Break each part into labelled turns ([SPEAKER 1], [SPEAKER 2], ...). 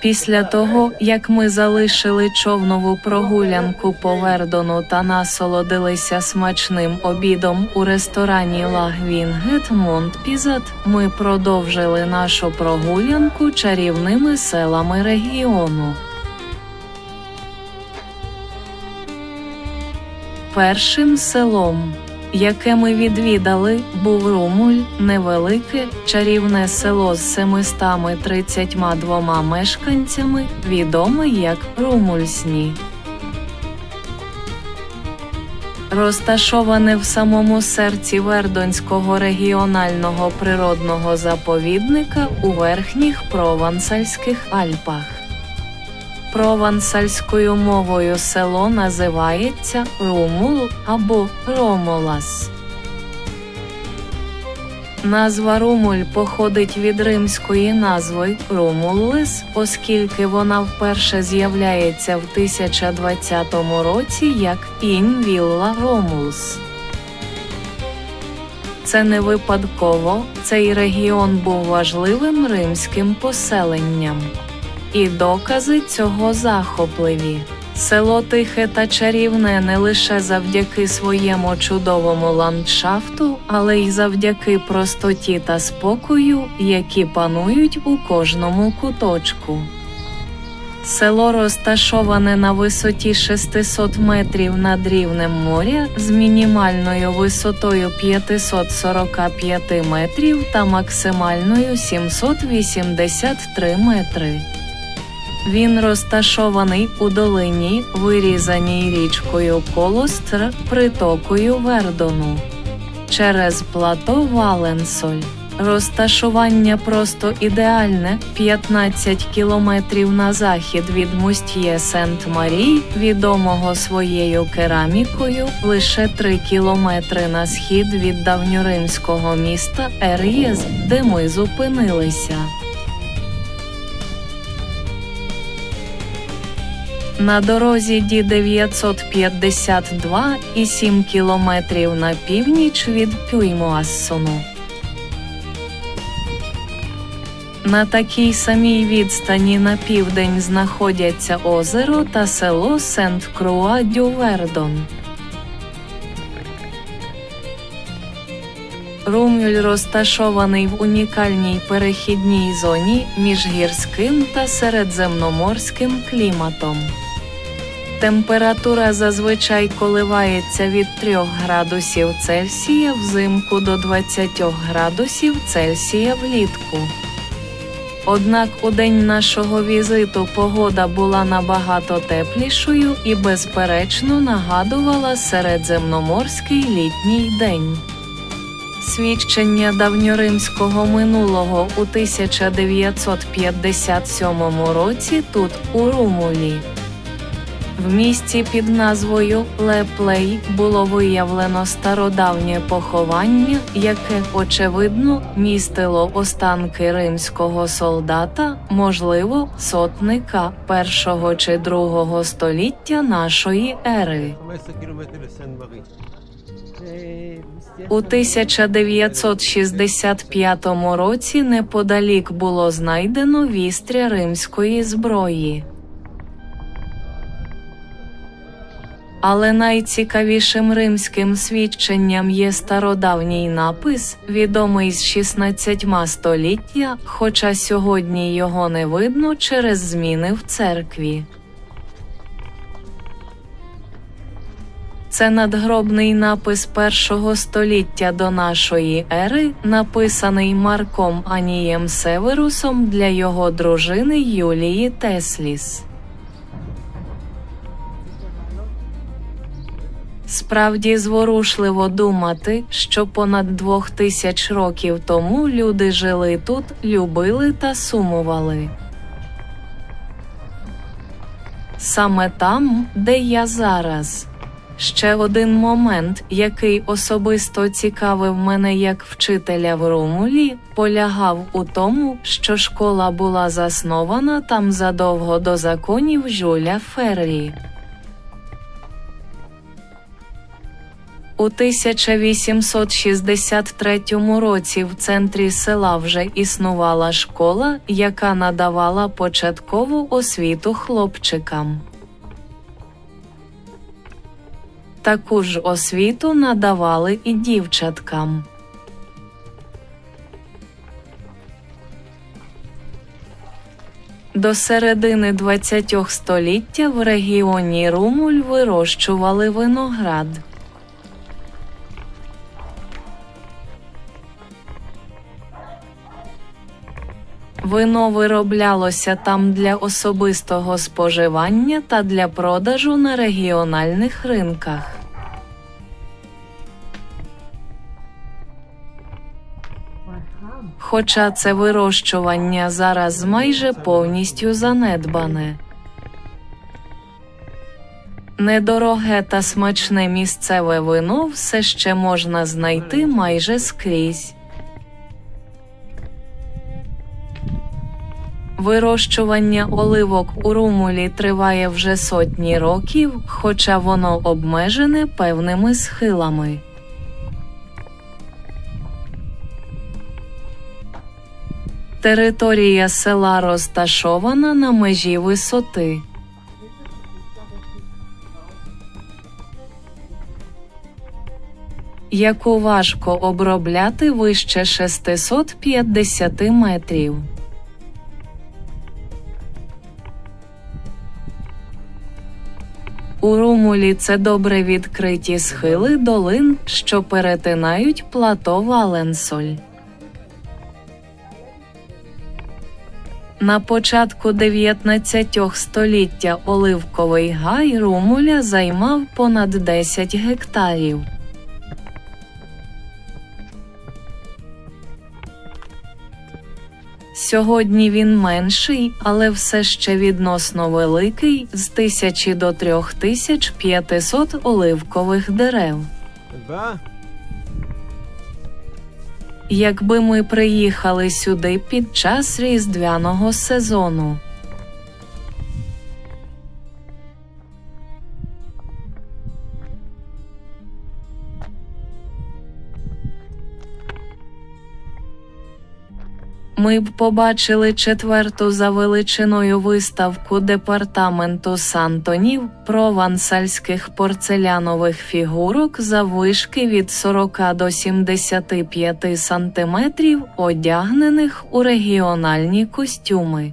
[SPEAKER 1] Після того, як ми залишили човнову прогулянку по Вердону та насолодилися смачним обідом у ресторані Лагвінгет Монтпізат, ми продовжили нашу прогулянку чарівними селами регіону. Першим селом, яке ми відвідали, був Румуль, невелике, чарівне село з 732 мешканцями, відоме як Румульсні. Розташоване в самому серці Вердонського регіонального природного заповідника у верхніх Провансальських Альпах. Провансальською мовою село називається Румул або Ромолас. Назва Румуль походить від римської назви Румуллес, оскільки вона вперше з'являється в 1020 році як Ін Вілла Ромулс. Це не випадково, цей регіон був важливим римським поселенням. І докази цього захопливі. Село тихе та чарівне не лише завдяки своєму чудовому ландшафту, але й завдяки простоті та спокою, які панують у кожному куточку. Село розташоване на висоті 600 метрів над рівнем моря з мінімальною висотою 545 метрів та максимальною 783 метри. Він розташований у долині, вирізаній річкою Колостр, притокою Вердону. Через плато Валенсоль. Розташування просто ідеальне 15 кілометрів на захід від мустьє Сент-Марій, відомого своєю керамікою, лише 3 кілометри на схід від давньоримського міста Ер'єз, де ми зупинилися. На дорозі Ді 952 і 7 кілометрів на північ від Пюймуассону. На такій самій відстані на південь знаходяться озеро та село Сент-Круа-Дю-Вердон. Румюль розташований в унікальній перехідній зоні між гірським та середземноморським кліматом. Температура зазвичай коливається від 3 градусів Цельсія взимку до 20 градусів Цельсія влітку. Однак у день нашого візиту погода була набагато теплішою і безперечно нагадувала середземноморський літній день. Свідчення давньоримського минулого у 1957 році тут, у Румулі. В місті під назвою Леплей було виявлено стародавнє поховання, яке, очевидно, містило останки римського солдата, можливо, сотника першого чи другого століття нашої ери. У 1965 році неподалік було знайдено вістря римської зброї. Але найцікавішим римським свідченням є стародавній напис, відомий з 16 століття, хоча сьогодні його не видно через зміни в церкві. Це надгробний напис першого століття до нашої ери, написаний Марком Анієм Северусом для його дружини Юлії Тесліс. Справді зворушливо думати, що понад двох тисяч років тому люди жили тут, любили та сумували. Саме там, де я зараз. Ще один момент, який особисто цікавив мене як вчителя в Румулі, полягав у тому, що школа була заснована там задовго до законів Жюля Феррі. У 1863 році в центрі села вже існувала школа, яка надавала початкову освіту хлопчикам. Таку ж освіту надавали і дівчаткам. До середини ХХ століття в регіоні Румуль вирощували виноград. Вино вироблялося там для особистого споживання та для продажу на регіональних ринках. Хоча це вирощування зараз майже повністю занедбане. Недороге та смачне місцеве вино все ще можна знайти майже скрізь. Вирощування оливок у Румулі триває вже сотні років, хоча воно обмежене певними схилами. Територія села розташована на межі висоти. Яку важко обробляти вище 650 метрів. У Румулі це добре відкриті схили долин, що перетинають плато Валенсоль. На початку 19 століття оливковий гай Румуля займав понад 10 гектарів. Сьогодні він менший, але все ще відносно великий з 1000 до 3500 оливкових дерев. Якби ми приїхали сюди під час різдвяного сезону. Ми б побачили четверту за величиною виставку департаменту Сантонів провансальських порцелянових фігурок заввишки від 40 до 75 сантиметрів, одягнених у регіональні костюми.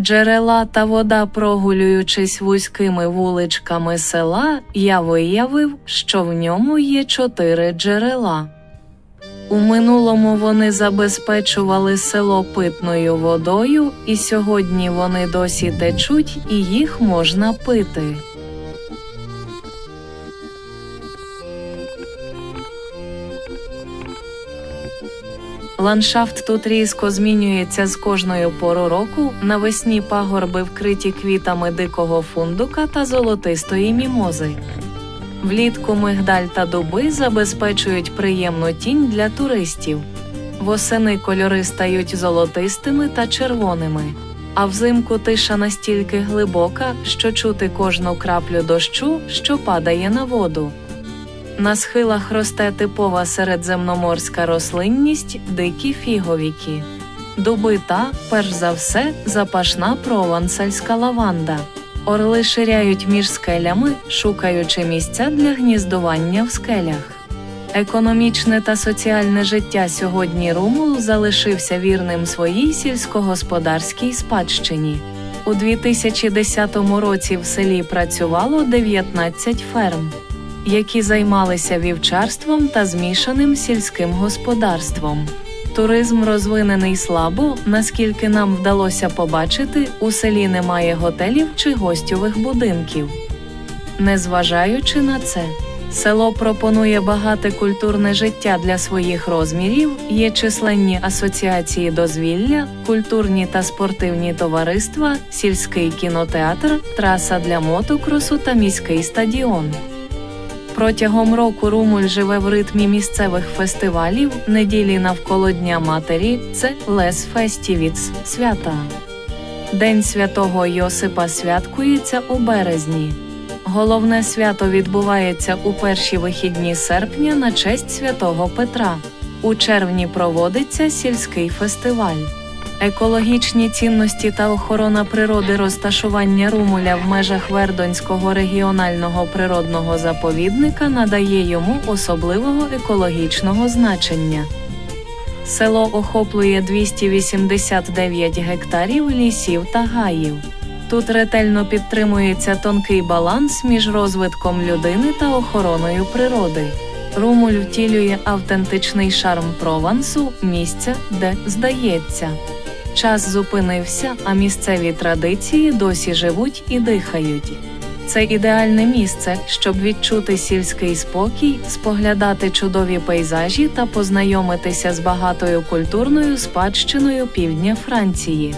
[SPEAKER 1] Джерела та вода, прогулюючись вузькими вуличками села, я виявив, що в ньому є чотири джерела. У минулому вони забезпечували село питною водою, і сьогодні вони досі течуть і їх можна пити. Ландшафт тут різко змінюється з кожною пору року. Навесні пагорби вкриті квітами дикого фундука та золотистої мімози. Влітку мигдаль та дуби забезпечують приємну тінь для туристів. Восени кольори стають золотистими та червоними. А взимку тиша настільки глибока, що чути кожну краплю дощу, що падає на воду. На схилах росте типова середземноморська рослинність дикі фіговіки. Дуби та, перш за все, запашна провансальська лаванда. Орли ширяють між скелями, шукаючи місця для гніздування в скелях. Економічне та соціальне життя сьогодні Румул залишився вірним своїй сільськогосподарській спадщині. У 2010 році в селі працювало 19 ферм які займалися вівчарством та змішаним сільським господарством. Туризм розвинений слабо, наскільки нам вдалося побачити, у селі немає готелів чи гостьових будинків. Незважаючи на це, село пропонує багате культурне життя для своїх розмірів, є численні асоціації дозвілля, культурні та спортивні товариства, сільський кінотеатр, траса для мотокросу та міський стадіон. Протягом року Румуль живе в ритмі місцевих фестивалів, неділі навколо Дня Матері, це Лес Фестівіц, свята. День святого Йосипа святкується у березні. Головне свято відбувається у перші вихідні серпня на честь святого Петра. У червні проводиться сільський фестиваль. Екологічні цінності та охорона природи розташування Румуля в межах Вердонського регіонального природного заповідника надає йому особливого екологічного значення. Село охоплює 289 гектарів лісів та гаїв. Тут ретельно підтримується тонкий баланс між розвитком людини та охороною природи. Румуль втілює автентичний шарм Провансу, місця, де здається. Час зупинився, а місцеві традиції досі живуть і дихають. Це ідеальне місце, щоб відчути сільський спокій, споглядати чудові пейзажі та познайомитися з багатою культурною спадщиною півдня Франції.